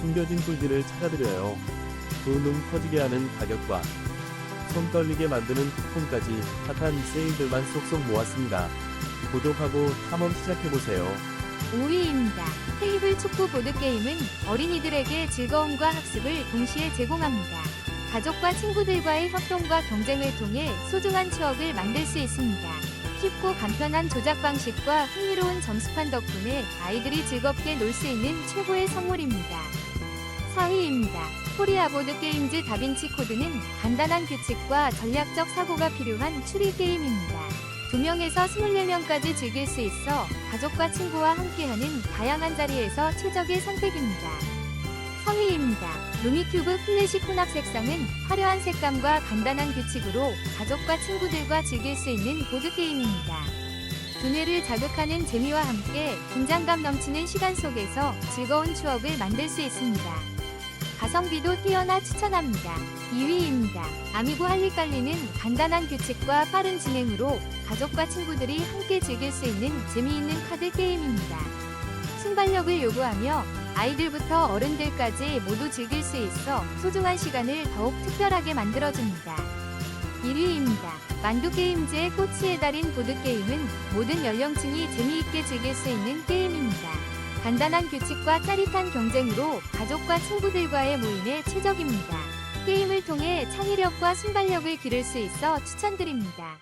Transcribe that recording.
숨겨진 꿀들을 찾아드려요. 두눈 커지게 하는 가격과 손 떨리게 만드는 쿠폰까지 핫한 세일들만 쏙쏙 모았습니다. 구독하고 탐험 시작해보세요. 5위입니다. 테이블 축구 보드게임은 어린이들에게 즐거움과 학습을 동시에 제공합니다. 가족과 친구들과의 협동과 경쟁을 통해 소중한 추억을 만들 수 있습니다. 쉽고 간편한 조작 방식과 흥미로운 점수판 덕분에 아이들이 즐겁게 놀 수 있는 최고의 선물입니다. 4위입니다. 코리아 보드게임즈 다빈치 코드는 간단한 규칙과 전략적 사고가 필요한 추리 게임입니다. 2명에서 24명까지 즐길 수 있어 가족과 친구와 함께하는 다양한 자리에서 최적의 선택입니다. 3위입니다. 루미큐브 플래시 코납 색상은 화려한 색감과 간단한 규칙으로 가족과 친구들과 즐길 수 있는 보드게임입니다. 두뇌를 자극하는 재미와 함께 긴장감 넘치는 시간 속에서 즐거운 추억을 만들 수 있습니다. 가성비도 뛰어나 추천합니다. 2위입니다. 아미고 할리갈리는 간단한 규칙과 빠른 진행으로 가족과 친구들이 함께 즐길 수 있는 재미있는 카드 게임입니다. 순발력을 요구하며 아이들부터 어른들까지 모두 즐길 수 있어 소중한 시간을 더욱 특별하게 만들어줍니다. 1위입니다. 만두게임즈의 꽃이에 달인 보드게임은 모든 연령층이 재미있게 즐길 수 있는 게임입니다. 간단한 규칙과 짜릿한 경쟁으로 가족과 친구들과의 모임에 최적입니다. 게임을 통해 창의력과 순발력을 기를 수 있어 추천드립니다.